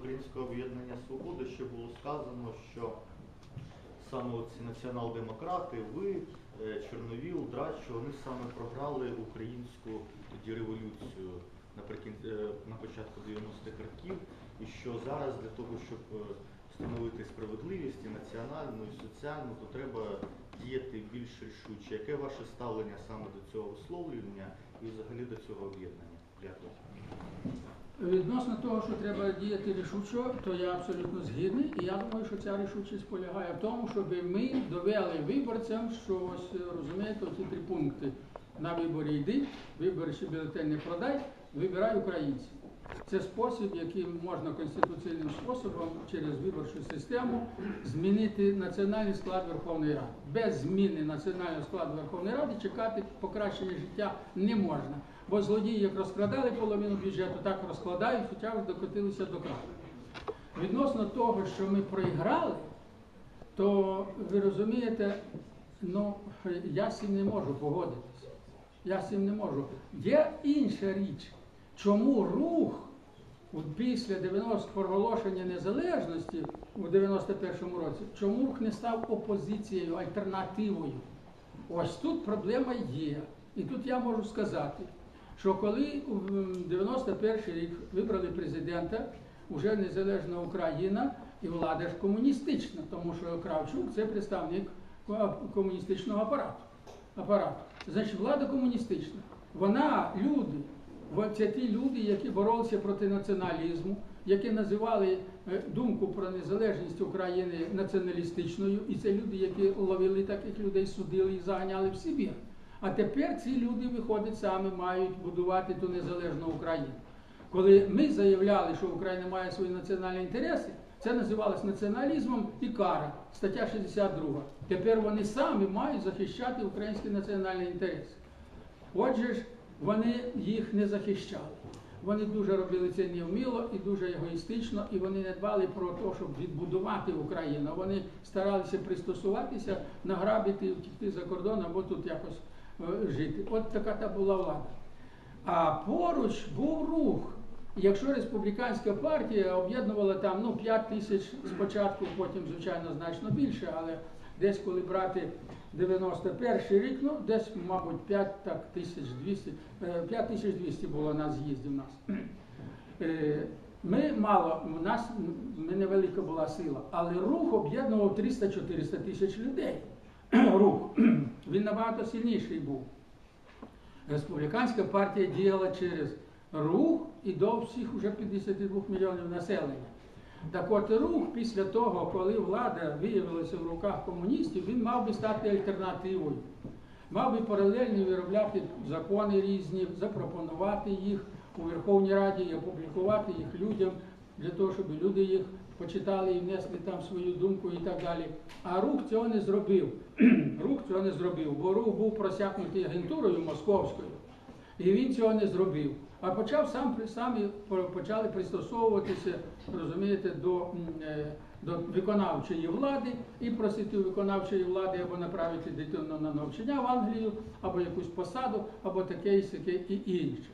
Українського об'єднання Свобода ще було сказано, що саме ці націонал-демократи, ви, е, Чорновіл, Драч, що вони саме програли українську тоді революцію е, на початку 90-х років, і що зараз для того, щоб е, встановити справедливість і національну, і соціальну, то треба діяти більш рішуче. Яке ваше ставлення саме до цього висловлювання і взагалі до цього об'єднання? Відносно того, що треба діяти рішучо, то я абсолютно згідний. І я думаю, що ця рішучість полягає в тому, щоб ми довели виборцям, що ось розумієте, ці три пункти. На виборі йди, виборчий бюлетень не продай, вибирай українців. Це спосіб, яким можна конституційним способом через виборчу систему змінити національний склад Верховної Ради. Без зміни національного складу Верховної Ради чекати покращення життя не можна. Бо злодії, як розкрадали половину бюджету, так розкладають, хоча вже докотилися до краю. Відносно того, що ми проіграли, то ви розумієте, ну я з цим не можу погодитися. Я з цим не можу. Є інша річ, чому рух після 90 проголошення незалежності у 91-му році, чому рух не став опозицією, альтернативою? Ось тут проблема є. І тут я можу сказати, що коли в 91 рік вибрали президента, вже незалежна Україна і влада ж комуністична, тому що Кравчук це представник комуністичного апарату. апарату. Значить, влада комуністична. Вона люди, це ті люди, які боролися проти націоналізму, які називали е, думку про незалежність України націоналістичною, і це люди, які ловили таких людей, судили і заганяли в Сибір. А тепер ці люди, виходить, саме мають будувати ту незалежну Україну. Коли ми заявляли, що Україна має свої національні інтереси, це називалось націоналізмом і кара, стаття 62. Тепер вони самі мають захищати українські національні інтереси. Отже ж, вони їх не захищали. Вони дуже робили це невміло і дуже егоїстично, і вони не дбали про те, щоб відбудувати Україну. Вони старалися пристосуватися, награбити, втікти за кордон або тут якось жити. От така та була влада. А поруч був рух. Якщо республіканська партія об'єднувала там ну, 5 тисяч спочатку, потім, звичайно, значно більше, але десь коли брати 91 рік, ну десь, мабуть, 5 так, тисяч 200, е, 5 тисяч 200 було на з'їзді в нас. Е, Ми мало, у нас невелика була сила, але рух об'єднував 300-400 тисяч людей. Рух. Він набагато сильніший був. Республіканська партія діяла через рух і до всіх уже 52 мільйонів населення. Так от рух після того, коли влада виявилася в руках комуністів, він мав би стати альтернативою. Мав би паралельно виробляти закони різні, запропонувати їх у Верховній Раді і опублікувати їх людям для того, щоб люди їх почитали і внесли там свою думку і так далі. А рух цього не зробив. рух цього не зробив, бо рух був просякнутий агентурою московською. І він цього не зробив. А почав сам самі почали пристосовуватися, розумієте, до, е, до виконавчої влади і просити у виконавчої влади або направити дитину на навчання в Англію, або якусь посаду, або таке і сяке і інше.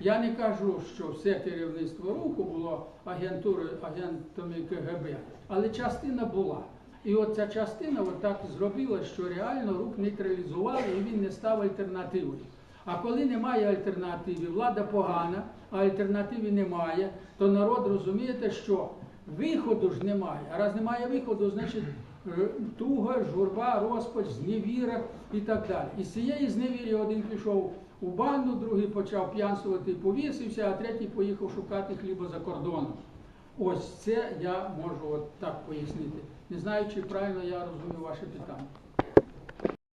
Я не кажу, що все керівництво руху було агентурою, агентами КГБ, але частина була. І от ця частина от так зробила, що реально рух нейтралізували і він не став альтернативою. А коли немає альтернативи, влада погана, а альтернативи немає, то народ розумієте, що виходу ж немає. А раз немає виходу, значить е, туга, журба, розпач, зневіра і так далі. І з цієї зневіри один пішов у банду, другий почав п'янствувати і повісився, а третій поїхав шукати хліба за кордоном. Ось це я можу от так пояснити. Не знаю, чи правильно я розумію ваше питання.